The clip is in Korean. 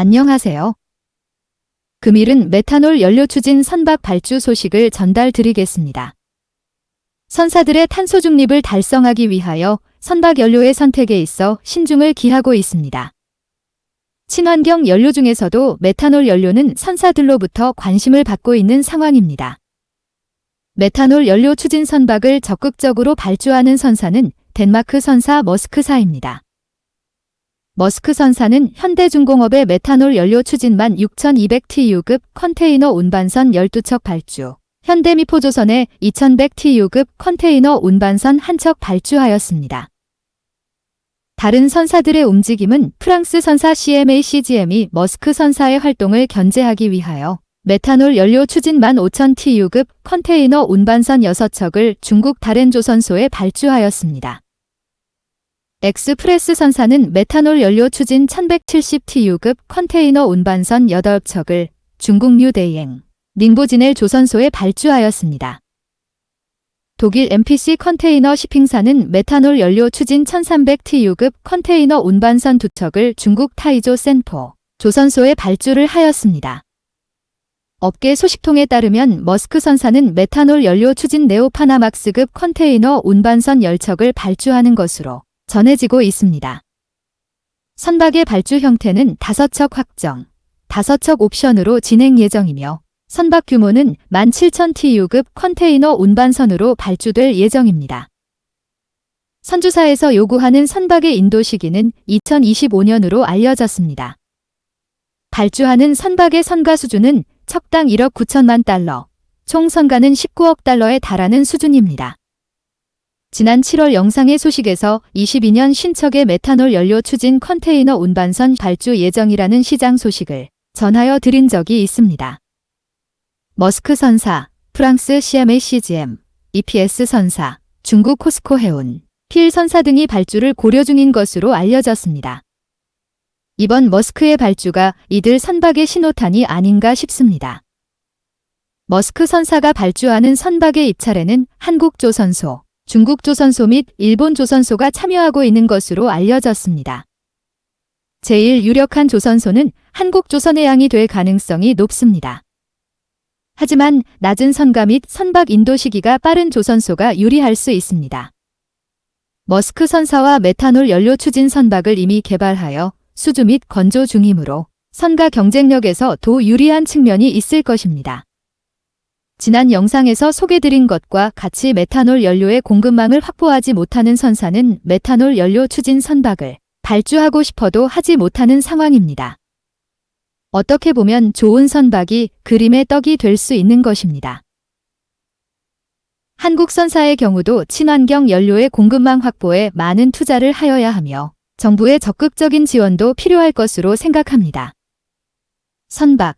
안녕하세요. 금일은 메탄올 연료 추진 선박 발주 소식을 전달 드리겠습니다. 선사들의 탄소 중립을 달성하기 위하여 선박 연료의 선택에 있어 신중을 기하고 있습니다. 친환경 연료 중에서도 메탄올 연료는 선사들로부터 관심을 받고 있는 상황입니다. 메탄올 연료 추진 선박을 적극적으로 발주하는 선사는 덴마크 선사 머스크사입니다. 머스크 선사는 현대중공업의 메탄올 연료 추진만 6,200TU급 컨테이너 운반선 12척 발주, 현대미포조선의 2,100TU급 컨테이너 운반선 한 척 발주하였습니다. 다른 선사들의 움직임은 프랑스 선사 CMA CGM이 머스크 선사의 활동을 견제하기 위하여 메탄올 연료 추진만 5,000TU급 컨테이너 운반선 6척을 중국 다른 조선소에 발주하였습니다. 엑스프레스 선사는 메탄올 연료 추진 1170TU급 컨테이너 운반선 8척을 중국 뉴데이행, 닝보진엘 조선소에 발주하였습니다. 독일 MPC 컨테이너 시핑사는 메탄올 연료 추진 1300TU급 컨테이너 운반선 2척을 중국 타이조 센포, 조선소에 발주를 하였습니다. 업계 소식통에 따르면 머스크 선사는 메탄올 연료 추진 네오파나막스급 컨테이너 운반선 10척을 발주하는 것으로 전해지고 있습니다. 선박의 발주 형태는 5척 확정, 5척 옵션으로 진행 예정이며 선박 규모는 17,000TU급 컨테이너 운반선으로 발주될 예정입니다. 선주사에서 요구하는 선박의 인도 시기는 2025년으로 알려졌습니다. 발주하는 선박의 선가 수준은 척당 1억 9천만 달러, 총 선가는 19억 달러에 달하는 수준입니다. 지난 7월 영상의 소식에서 22년 신척의 메탄올 연료 추진 컨테이너 운반선 발주 예정이라는 시장 소식을 전하여 드린 적이 있습니다. 머스크 선사, 프랑스 CMA CGM, EPS 선사, 중국 코스코 해운, 필 선사 등이 발주를 고려 중인 것으로 알려졌습니다. 이번 머스크의 발주가 이들 선박의 신호탄이 아닌가 싶습니다. 머스크 선사가 발주하는 선박의 입찰에는 한국조선소, 중국 조선소 및 일본 조선소가 참여하고 있는 것으로 알려졌습니다. 제일 유력한 조선소는 한국 조선해양이 될 가능성이 높습니다. 하지만 낮은 선가 및 선박 인도 시기가 빠른 조선소가 유리할 수 있습니다. 머스크 선사와 메탄올 연료 추진 선박을 이미 개발하여 수주 및 건조 중이므로 선가 경쟁력에서 도 유리한 측면이 있을 것입니다. 지난 영상에서 소개드린 것과 같이 메탄올 연료의 공급망을 확보하지 못하는 선사는 메탄올 연료 추진 선박을 발주하고 싶어도 하지 못하는 상황입니다. 어떻게 보면 좋은 선박이 그림의 떡이 될 수 있는 것입니다. 한국 선사의 경우도 친환경 연료의 공급망 확보에 많은 투자를 하여야 하며 정부의 적극적인 지원도 필요할 것으로 생각합니다. 선박,